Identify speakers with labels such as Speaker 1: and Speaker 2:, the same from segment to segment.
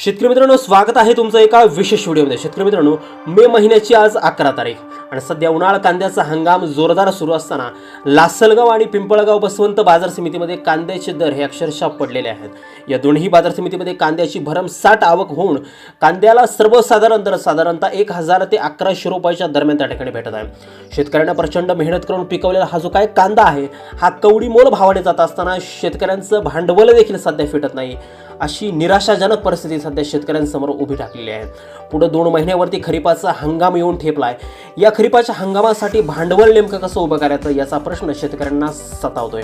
Speaker 1: शेतकरी मित्रांनो स्वागत आहे तुमचं एका विशेष व्हिडिओमध्ये. शेतकरी मित्रांनो मे महिन्याची आज अकरा तारीख आणि सध्या उन्हाळा कांद्याचा हंगाम जोरदार सुरू असताना लासलगाव आणि पिंपळगाव बसवंत बाजार समितीमध्ये कांद्याचे दर हे अक्षरशः पडलेले आहेत. या दोन्ही बाजार समितीमध्ये कांद्याची भरमसाठ आवक होऊन कांद्याला सर्वसाधारण दर साधारणतः एक हजार ते अकराशे रुपयाच्या दरम्यान त्या ठिकाणी भेटत आहे. शेतकऱ्यांना प्रचंड मेहनत करून पिकवलेला हा जो काय कांदा आहे हा कवडी मोल भावाने जात असताना शेतकऱ्यांचं भांडवल देखील सध्या फिटत नाही. अशी निराशाजनक परिस्थिती सध्या शेतकऱ्यांसमोर उभी टाकलेली आहे. पुढे दोन महिन्यावरती खरीपाचा हंगाम येऊन ठेपलाय. या खरीपाच्या हंगामासाठी भांडवल नेमकं कसं उभं करायचं याचा प्रश्न शेतकऱ्यांना सतावतोय.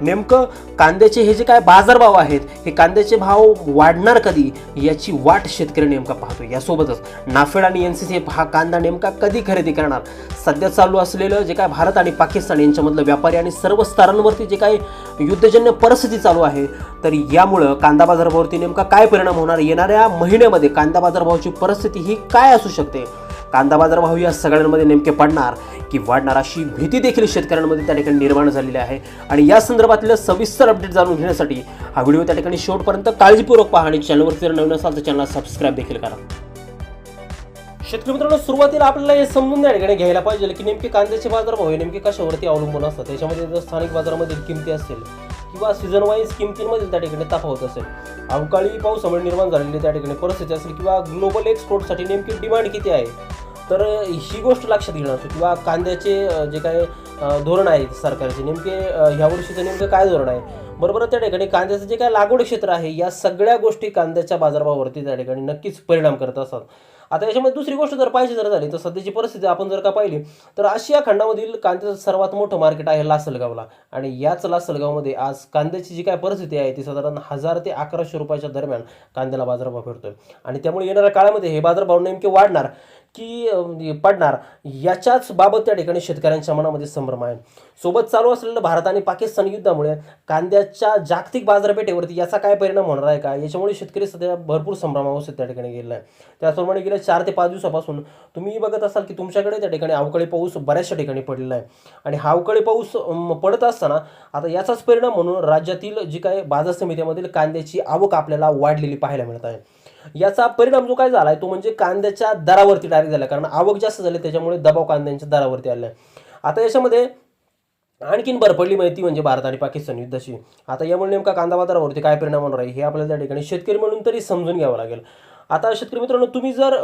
Speaker 1: नेमकं कांद्याचे हे जे काय बाजारभाव आहेत हे कांद्याचे भाव वाढणार कधी याची वाट शेतकरी नेमका पाहतो यासोबतच नाफेड आणि एन सी सी हा कांदा नेमका कधी खरेदी करणार? सध्या चालू असलेलं जे काय भारत आणि पाकिस्तान यांच्यामधलं व्यापारी आणि सर्व स्तरांवरती जे काय युद्धजन्य परिस्थिती चालू आहे तर यामुळं कांदा बाजारभावावरती नेमका काय परिणाम होणार? येणाऱ्या महिन्यामध्ये कांदा बाजारभावाची परिस्थिती ही काय असू शकते? कांदा बाजारभाव या सगळ्यांमध्ये नेमके पडणार की वाढणार अशी भीती देखील शेतकऱ्यांमध्ये त्या ठिकाणी निर्माण झालेली आहे. आणि या संदर्भातलं सविस्तर अपडेट जाणून घेण्यासाठी हा व्हिडिओ त्या ठिकाणी शेवटपर्यंत काळजीपूर्वक पहा आणि चॅनलवर जर नवीन असाल तर चॅनल सबस्क्राईब देखील करा. शेतकरी मित्रांनो सुरुवातीला आपल्याला हे समजून या ठिकाणी घ्यायला पाहिजे की नेमके कांद्याचे बाजारभाव हे नेमके कशावरती अवलंबून असतात. त्याच्यामध्ये जर स्थानिक बाजारामधील किमती असतील किंवा सीझन वाईज किमतींमधील त्या ठिकाणी तफावत असेल अवकाळी पावसामुळे निर्माण झालेली त्या ठिकाणी परिस्थिती असेल किंवा ग्लोबल एक्सपोर्टसाठी नेमकी डिमांड किती आहे तर ही गोष्ट लक्षात घेणं असतो किंवा कांद्याचे जे काय धोरण आहे सरकारचे नेमके ह्यावर्षीचं नेमकं काय धोरण आहे? बरोबर त्या ठिकाणी कांद्याचं जे काय लागवड क्षेत्र आहे या सगळ्या गोष्टी कांद्याच्या बाजारभावावरती त्या ठिकाणी नक्कीच परिणाम करत असतात. आता याच्यामध्ये दुसरी गोष्ट जर पाहिजे जर झाली तर सध्याची परिस्थिती आपण जर का पाहिली तर आशिया खंडामधील कांद्याचं सर्वात मोठं मार्केट आहे लासलगावला. आणि याच लासलगावमध्ये आज कांद्याची जी काय परिस्थिती आहे ती साधारण हजार ते अकराशे रुपयाच्या दरम्यान कांद्याला बाजारभाव फिरतोय. आणि त्यामुळे येणाऱ्या काळामध्ये हे बाजारभाव नेमके वाढणार. की पडणार. याच्याच बाबत त्या ठिकाणी शेतकऱ्यांच्या मनामध्ये संभ्रम आहे. सोबत चालू असलेलं भारत आणि पाकिस्तान युद्धामुळे कांद्याच्या जागतिक बाजारपेठेवरती याचा काय परिणाम होणार आहे का? याच्यामुळे शेतकरी सध्या भरपूर संभ्रमावस्थेत त्या ठिकाणी गेलेला आहे. त्याचप्रमाणे गेल्या चार ते पाच दिवसापासून तुम्ही बघत असाल की तुमच्याकडे त्या ठिकाणी अवकाळी पाऊस बऱ्याचशा ठिकाणी पडलेला आहे. आणि हा अवकाळी पाऊस पडत असताना आता याचाच परिणाम म्हणून राज्यातील जी काय बाजार समित्यामधील कांद्याची आवक आपल्याला वाढलेली पाहायला मिळत आहे. याचा परिणाम जो काय झाला आहे तो म्हणजे कांद्याच्या दरावरती डायरेक्ट झाला कारण आवक जास्त झाली त्याच्यामुळे दबाव कांद्यांच्या दरावरती आला आता याच्यामध्ये आणखीन बरपडली माहिती म्हणजे भारत आणि पाकिस्तान युद्धाची. आता यामुळे नेमका कांदा बाजारावरती काय परिणाम होणार आहे हे आपल्याला त्या ठिकाणी शेतकरी म्हणून तरी समजून घ्यावं लागेल. आता शेतकरी मित्रांनो तुम्ही जर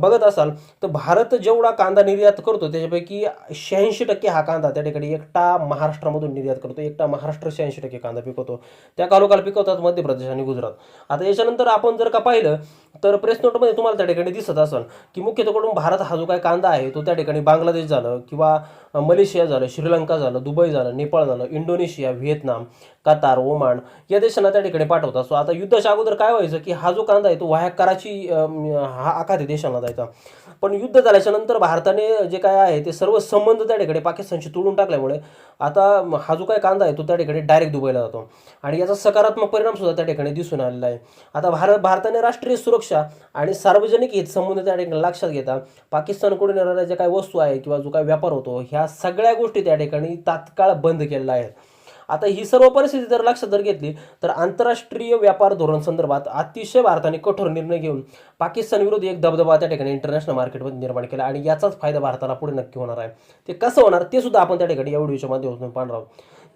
Speaker 1: बघत असाल तर भारत जेवढा कांदा निर्यात करतो त्याच्यापैकी शहाऐंशी टक्के हा कांदा त्या ठिकाणी एकटा महाराष्ट्रामधून निर्यात करतो. एकटा महाराष्ट्र शहाऐंशी टक्के कांदा पिकवतो. त्या कालोकाल पिकवतात मध्य प्रदेश आणि गुजरात. आता याच्यानंतर आपण जर का पाहिलं तर प्रेस नोटमध्ये तुम्हाला त्या ठिकाणी दिसत असेल की मुख्यतः करून भारत हा जो काय कांदा आहे तो त्या ठिकाणी बांगलादेश झालं किंवा मलेशिया झालं श्रीलंका झालं दुबई झालं नेपाळ झालं इंडोनेशिया व्हिएतनाम कतार ओमान या देशांना त्या ठिकाणी पाठवतात. सो आता युद्धाच्या अगोदर काय व्हायचं की हा जो कांदा आहे तो वाया करा अं, हा आखाती देशांना जायचा. पण युद्ध झाल्याच्यानंतर भारताने जे काय आहे ते सर्व संबंध त्या ठिकाणी पाकिस्तानशी तोडून टाकल्यामुळे आता हा जो काय कांदा आहे तो त्या ठिकाणी डायरेक्ट दुबईला जातो. आणि याचा सकारात्मक परिणाम सुद्धा त्या ठिकाणी दिसून आलेला आहे. आता भारत भारताने राष्ट्रीय सुरक्षा आणि सार्वजनिक हित संबंध त्या ठिकाणी लक्षात घेता पाकिस्तानकडून येणाऱ्या ज्या काही वस्तू आहे किंवा जो काही व्यापार होतो ह्या सगळ्या गोष्टी त्या ठिकाणी तात्काळ बंद केलेल्या आहेत. आता ही सर्व परिस्थिती जर लक्षात जर घेतली तर आंतरराष्ट्रीय व्यापार धोरण संदर्भात अतिशय भारताने कठोर निर्णय घेऊन पाकिस्तान विरोध एक दबदबा त्या ठिकाणी इंटरनॅशनल मार्केटमध्ये निर्माण केला आणि याचाच फायदा भारताला पुढे नक्की होणार आहे. ते कसं होणार ते सुद्धा आपण त्या ठिकाणी या व्हिडिओच्या माध्यमातून पाहणार आहोत.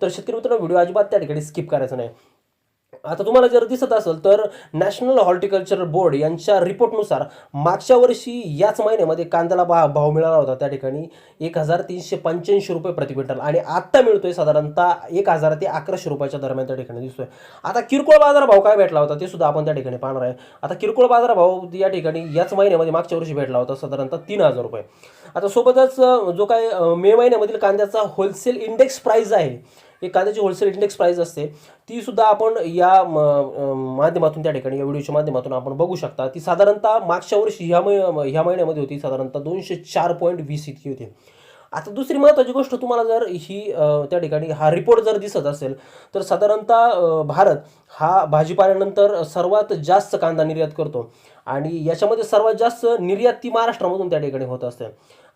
Speaker 1: तर शेतकरी मित्रांनो व्हिडिओ अजिबात त्या ठिकाणी स्किप करायचं नाही. आता तुम्हाला जर दिसत असेल तर नॅशनल हॉर्टिकल्चर बोर्ड यांच्या रिपोर्टनुसार मागच्या वर्षी याच महिन्यामध्ये कांद्याला भा भाव मिळाला होता. त्या ठिकाणी एक हजार तीनशे पंच्याऐंशी रुपये प्रति क्विंटल आणि आत्ता मिळतोय साधारणतः एक हजार ते अकराशे रुपयाच्या दरम्यान त्या ठिकाणी दिसतोय. आता किरकोळ बाजार भाव काय भेटला होता ते सुद्धा आपण त्या ठिकाणी पाहणार आहे. आता किरकोळ बाजार भाव या ठिकाणी याच महिन्यामध्ये मागच्या वर्षी भेटला होता साधारणतः तीन हजार रुपये. आता सोबतच जो काय मे महिन्यामधील कांद्याचा होलसेल इंडेक्स प्राईज आहे एक कांद्याची होलसेल इंडेक्स प्राईस असते ती सुद्धा आपण या म, माध्यमातून त्या ठिकाणी या व्हिडिओच्या माध्यमातून आपण बघू शकता. ती साधारणतः मागच्या वर्षी ह्या मै ह्या महिन्यामध्ये होती साधारणतः दोनशे चार पॉईंट वीस इतकी होती. आता दुसरी महत्त्वाची गोष्ट तुम्हाला जर ही त्या ठिकाणी हा रिपोर्ट जर दिसत असेल तर साधारणतः भारत हा भाजीपाल्यानंतर सर्वात जास्त कांदा निर्यात करतो. आणि याच्यामध्ये सर्वात जास्त निर्यात ती महाराष्ट्रामधून त्या ठिकाणी होत असते.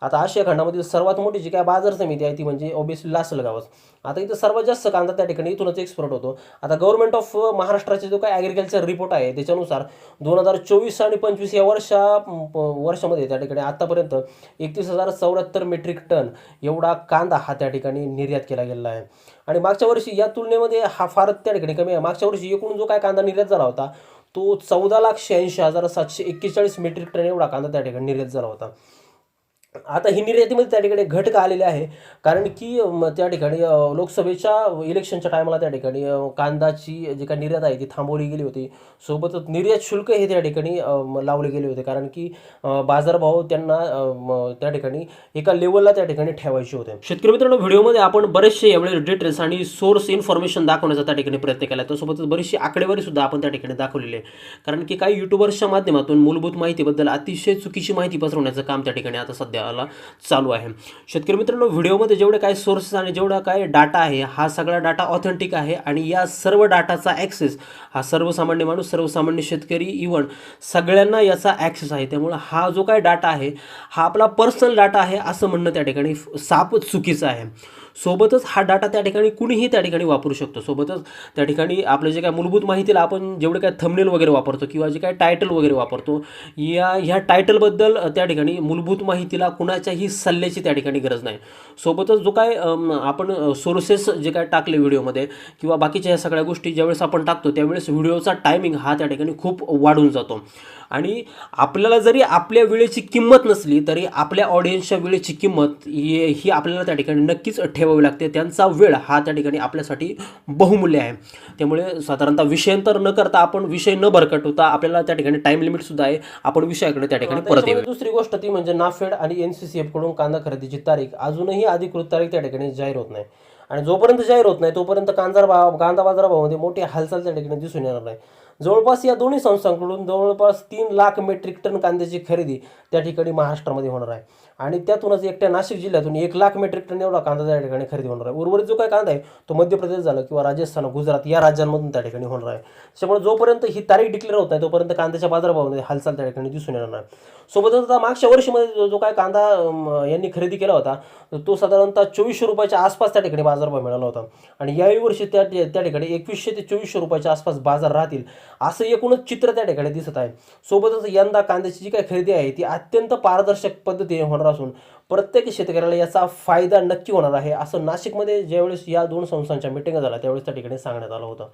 Speaker 1: आता आशिया खंडामधील सर्वात मोठी जी काय बाजार समिती आहे ती म्हणजे ओबियसली लासलगावच आता इथं सर्वात जास्त कांदा त्या ठिकाणी इथूनच एक्सपोर्ट होतो. आता गव्हर्नमेंट ऑफ महाराष्ट्राचे जो काय ॲग्रिकल्चर रिपोर्ट आहे त्याच्यानुसार दोन हजार चोवीस आणि पंचवीस या वर्षा वर्षामध्ये त्या ठिकाणी आतापर्यंत एकतीस हजार चौऱ्याहत्तर मेट्रिक टन एवढा कांदा हा त्या ठिकाणी निर्यात केला गेलेला आहे. आणि मागच्या वर्षी या तुलनेमध्ये हा फारच त्या ठिकाणी कमी आहे. मागच्या वर्षी एकूण जो काय कांदा निर्यात झाला होता तो चौदा लाख शहाऐंशी हजार सातशे एक्केचाळीस मेट्रिक टन एवढा कांदा त्या ठिकाणी निर्यात झाला होता. आता ही निर्यातीमध्ये त्या ठिकाणी घट का आलेली आहे. कारण की त्या ठिकाणी लोकसभेच्या इलेक्शनच्या टायमाला त्या ठिकाणी कांदाची जी काही निर्यात आहे ती थांबवली गेली होती. सोबतच निर्यात शुल्क हे त्या ठिकाणी लावले गेले होते. कारण की बाजारभाव त्यांना त्या ठिकाणी एका लेवलला त्या ठिकाणी ठेवायचे होते. शेतकरी मित्रांनो व्हिडिओमध्ये आपण बरेचसे यावेळी डिटेल्स आणि सोर्स इन्फॉर्मेशन दाखवण्याचा त्या ठिकाणी प्रयत्न केला. त्यासोबतच बरीचशी आकडेवारी सुद्धा आपण त्या ठिकाणी दाखवलेली आहे. कारण की काही युट्यूबर्सच्या माध्यमातून मूलभूत माहितीबद्दल अतिशय चुकीची माहिती पसरवण्याचं काम त्या ठिकाणी आता सध्या सध्याला चालू आहे. शेतकरी मित्रांनो व्हिडिओमध्ये जेवढे काय सोर्सेस आणि जेवढा काय डाटा आहे हा सगळा डाटा ऑथेंटिक आहे आणि या सर्व डाटाचा ॲक्सेस हा सर्वसामान्य माणूस सर्वसामान्य शेतकरी इव्हन सगळ्यांना याचा ॲक्सेस आहे. त्यामुळं हा जो काय डाटा आहे हा आपला पर्सनल डाटा आहे असं म्हणणं त्या ठिकाणी साप चुकीचं आहे. सोबतच हा डाटा त्या ठिकाणी कुणीही त्या ठिकाणी वापरू शकतो. सोबतच त्या ठिकाणी आपलं जे काय मूलभूत माहितीला आपण जेवढे काय थंबनेल वगैरे वापरतो किंवा जे काय टायटल वगैरे वापरतो या ह्या टायटलबद्दल त्या ठिकाणी मूलभूत माहितीला कुणाच्याही सल्ल्याची त्या ठिकाणी गरज नाही. सोबतच जो काय आपण सोर्सेस जे काय टाकले व्हिडिओमध्ये किंवा बाकीच्या ह्या सगळ्या गोष्टी ज्यावेळेस आपण टाकतो त्यावेळेस व्हिडिओचा टायमिंग हा त्या ठिकाणी खूप वाढून जातो. आणि आपल्याला जरी आपल्या वेळेची किंमत नसली तरी आपल्या ऑडियन्सच्या वेळेची किंमत ही ही आपल्याला त्या ठिकाणी नक्कीच ठेव ठेवावी लागते. त्यांचा वेळ हा त्या ठिकाणी आपल्यासाठी बहुमूल्य आहे. त्यामुळे साधारणतः विषयांतर न करता आपण विषय न भरकटवता आपल्याला त्या ठिकाणी टाइम लिमिटसुद्धा आहे. आपण विषयाकडे त्या ठिकाणी परत येऊ दुसरी गोष्ट ती म्हणजे नाफेड आणि एन सी सी एफकडून कांदा खरेदीची तारीख अजूनही अधिकृत तारीख त्या ठिकाणी जाहीर होत नाही. आणि जोपर्यंत जाहीर होत नाही तोपर्यंत कांदा भाव कांदा बाजाराभावामध्ये मोठी हालचाल त्या ठिकाणी दिसून येणार नाही. जवळपास या दोन्ही संस्थांकडून जवळपास तीन लाख मेट्रिक टन कांद्याची खरेदी त्या ठिकाणी महाराष्ट्रामध्ये होणार आहे. आणि त्यातूनच एकट्या नाशिक जिल्ह्यातून एक लाख मेट्रिक टन एवढा कांदा त्या ठिकाणी खरेदी होणार आहे. उर्वरित जो काय कांदा आहे तो मध्य प्रदेश झालं किंवा राजस्थान गुजरात या राज्यांमधून त्या ठिकाणी होणार आहे. त्याच्यामुळे जोपर्यंत ही तारीख डिक्लेअर होत नाही तोपर्यंत कांद्याच्या बाजारभावामध्ये हालचाल त्या ठिकाणी दिसून येणार नाही. सोबतच आता मागच्या वर्षीमध्ये जो जो काय कांदा यांनी खरेदी केला होता तो साधारणतः चोवीसशे रुपयाच्या आसपास त्या ठिकाणी बाजारभाव मिळाला होता. आणि याही वर्षी त्या त्या ठिकाणी एकवीसशे ते चोवीसशे रुपयाच्या आसपास बाजार राहतील असं एकूणच चित्र त्या ठिकाणी दिसत आहे. सोबतच यंदा कांद्याची जी काही खरेदी आहे ती अत्यंत पारदर्शक पद्धतीने होणार असून प्रत्येक शेतकऱ्याला याचा फायदा नक्की होणार आहे असं नाशिकमध्ये ज्यावेळेस या दोन संस्थांच्या मिटिंग झाल्या त्यावेळेस त्या ठिकाणी सांगण्यात आलं होतं.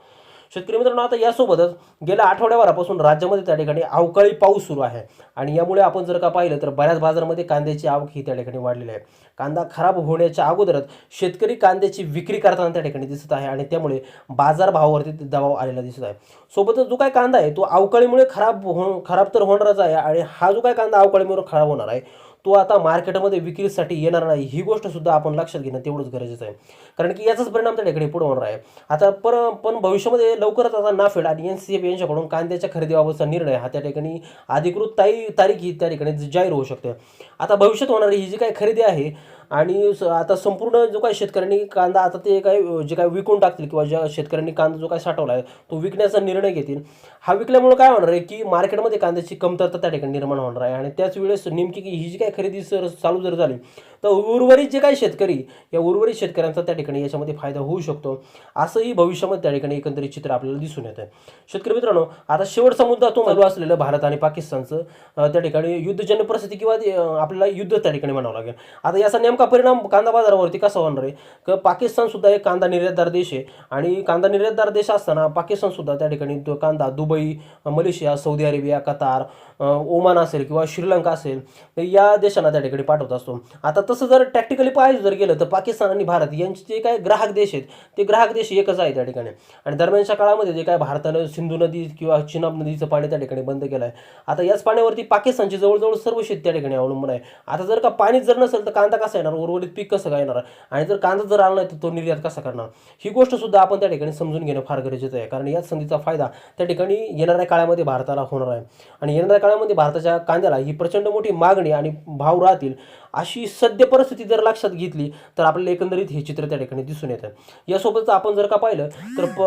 Speaker 1: शेतकरी मित्रांनो आता यासोबतच गेल्या आठवड्याभरापासून राज्यामध्ये त्या ठिकाणी अवकाळी पाऊस सुरू आहे. आणि यामुळे आपण जर का पाहिलं तर बऱ्याच बाजारामध्ये कांद्याची आवक ही त्या ठिकाणी वाढलेली आहे. कांदा खराब होण्याच्या अगोदरच शेतकरी कांद्याची विक्री करताना त्या ठिकाणी दिसत आहे आणि त्यामुळे बाजारभावावरती दबाव आलेला दिसत आहे. सोबतच जो काय कांदा आहे तो अवकाळीमुळे खराब हो खराब तर होणारच आहे आणि हा जो काय कांदा अवकाळीमुळे खराब होणार आहे तो आता मार्केटमध्ये विक्रीसाठी येणार नाही ही गोष्ट सुद्धा आपण लक्षात घेणं तेवढंच गरजेचं आहे. कारण की याचाच परिणाम त्या ठिकाणी पुढे होणार आहे. आता पर पण भविष्यामध्ये लवकरच आता नाफेड आणि एन सी एफ यांच्याकडून कांद्याच्या खरेदीबाबतचा निर्णय हा त्या ठिकाणी अधिकृत ताई तारीख ही त्या ठिकाणी जाहीर होऊ शकते. आता भविष्यात होणारी ही जी काही खरेदी आहे आणि स- आता संपूर्ण जो काही शेतकऱ्यांनी कांदा आता ते काय जे काय विकून टाकतील किंवा ज्या शेतकऱ्यांनी कांदा जो काय साठवला आहे तो विकण्याचा निर्णय घेतील. हा विकल्यामुळे काय होणार आहे की मार्केटमध्ये कांद्याची कमतरता त्या ठिकाणी निर्माण होणार आहे. आणि त्याच वेळेस नेमकी ही जी काय खरेदी सर चालू जर झाली तर उर्वरित जे काही शेतकरी या उर्वरित शेतकऱ्यांचा त्या ठिकाणी याच्यामध्ये फायदा होऊ शकतो. असंही भविष्यामध्ये त्या ठिकाणी एकंदरीत चित्र आपल्याला दिसून येतं शेतकरी मित्रांनो आता शेवटचा मुद्दा तो चालू असलेलं भारत आणि पाकिस्तानचं त्या ठिकाणी युद्धजन्य परिस्थिती किंवा आपल्याला युद्ध त्या ठिकाणी म्हणावं लागेल. आता याचा नेमका परिणाम कांदा बाजारावरती कसा होणार आहे? क पाकिस्तान सुद्धा एक कांदा निर्यातदार देश आहे आणि कांदा निर्यातदार देश असताना पाकिस्तान सुद्धा त्या ठिकाणी तो कांदा Dubai Malaysia Saudi Arabia Qatar Oman असेल किंवा श्रीलंका असेल तर या देशांना त्या ठिकाणी पाठवत असतो. आता तसं जर टॅक्टिकली पाहायचं जर गेलं तर पाकिस्तान आणि भारत यांचे जे काय ग्राहक देश आहेत ते ग्राहक देश एकच आहे त्या ठिकाणी. आणि दरम्यानच्या काळामध्ये जे काय भारतानं सिंधू नदी किंवा चिनाब नदीचं पाणी त्या ठिकाणी बंद केलं आहे आता याच पाण्यावरती पाकिस्तानची जवळजवळ सर्व शेत त्या ठिकाणी अवलंबून आहे. आता जर का पाणीच जर नसेल तर कांदा कसा आहे येणार उर्वरित पीक कसं काय येणार आणि जर कांदा जर आला नाही तर तो निर्यात कसा करणार? ही गोष्ट सुद्धा आपण त्या ठिकाणी समजून घेणं फार गरजेचं आहे. कारण याच संधीचा फायदा त्या ठिकाणी येणाऱ्या काळामध्ये भारताला होणार आहे. आणि येणाऱ्या काळामध्ये भारताच्या कांद्याला ही प्रचंड मोठी मागणी आणि भाव राहतील अशी सद्य परिस्थिती जर लक्षात घेतली तर आपल्याला एकंदरीत हे चित्र त्या ठिकाणी दिसून येतं. यासोबतच आपण जर का पाहिलं तर प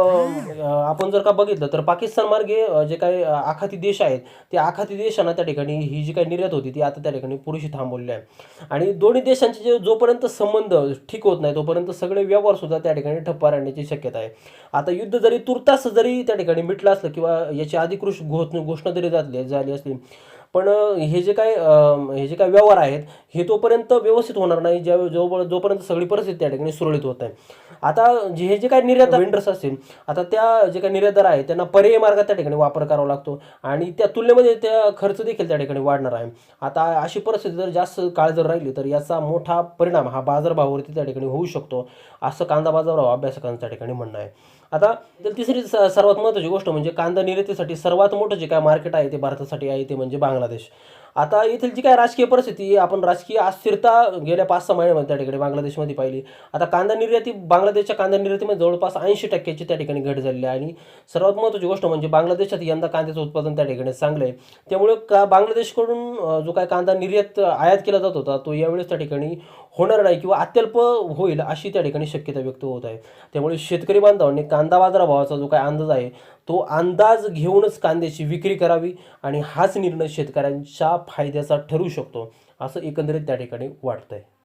Speaker 1: आपण जर का बघितलं तर पाकिस्तान मार्गे जे काही आखाती देश आहेत ते आखाती देशांना त्या ठिकाणी ही जी काही निर्यात होती ती आता त्या ठिकाणी पुरेशी थांबवलेली आहे. आणि दोन्ही देशांचे जे जोपर्यंत संबंध ठीक होत नाही तोपर्यंत सगळे व्यवहार सुद्धा त्या ठिकाणी ठप्प राहण्याची शक्यता आहे. आता युद्ध जरी तुर्तास जरी त्या ठिकाणी मिटलं असलं किंवा याची अधिकृत घोष घोषणा जरी झाली झाली असली पण हे जे काय हे जे काय व्यवहार आहेत हे तोपर्यंत व्यवस्थित होणार नाही. ज्या जो जोपर्यंत सगळी परिस्थिती त्या ठिकाणी सुरळीत होत आहे आता जे हे जे काय निर्यात वेंडर्स असतील आता त्या जे काही निर्यातदार आहेत त्यांना पर्यायी मार्गात त्या ठिकाणी वापर करावा लागतो. आणि त्या तुलनेमध्ये त्या खर्च देखील त्या ठिकाणी वाढणार आहे. आता अशी परिस्थिती जर जास्त काळ जर राहिली तर याचा मोठा परिणाम हा बाजारभावावरती त्या ठिकाणी होऊ शकतो असं कांदा बाजारभाव अभ्यासकांचं त्या ठिकाणी म्हणणं आहे. आता तर तिसरी सर्वात महत्त्वाची गोष्ट म्हणजे कांदा निर्यातीसाठी सर्वात मोठं जे काय मार्केट आहे ते भारतासाठी आहे ते म्हणजे बांगला बांगलादेश. आता येथील जी काय राजकीय परिस्थिती आपण राजकीय अस्थिरता गेल्या पाच सहा महिन्यामध्ये त्या ठिकाणी बांगलादेशमध्ये पाहिली. आता कांदा निर्याती बांगलादेशच्या कांदा निर्यातीमध्ये जवळपास ऐंशी टक्क्याची त्या ठिकाणी घट झालेली आहे. आणि सर्वात महत्त्वाची गोष्ट म्हणजे बांगलादेशात यंदा कांद्याचं उत्पादन त्या ठिकाणी चांगलं आहे. त्यामुळे का बांगलादेशकडून जो काय कांदा निर्यात आयात केला जात होता तो यावेळेस त्या ठिकाणी होणार नाही किंवा अत्यल्प होईल अशी त्या ठिकाणी शक्यता व्यक्त होत आहे. त्यामुळे शेतकरी बांधवांनी कांदा बाजाराभावाचा जो काय अंदाज आहे तो अंदाज घेऊनच कांद्याची विक्री करावी आणि हाच निर्णय शेतकऱ्यांच्या फायद्याचा ठरू शकतो असं एकंदरीत त्या ठिकाणी वाटतंय.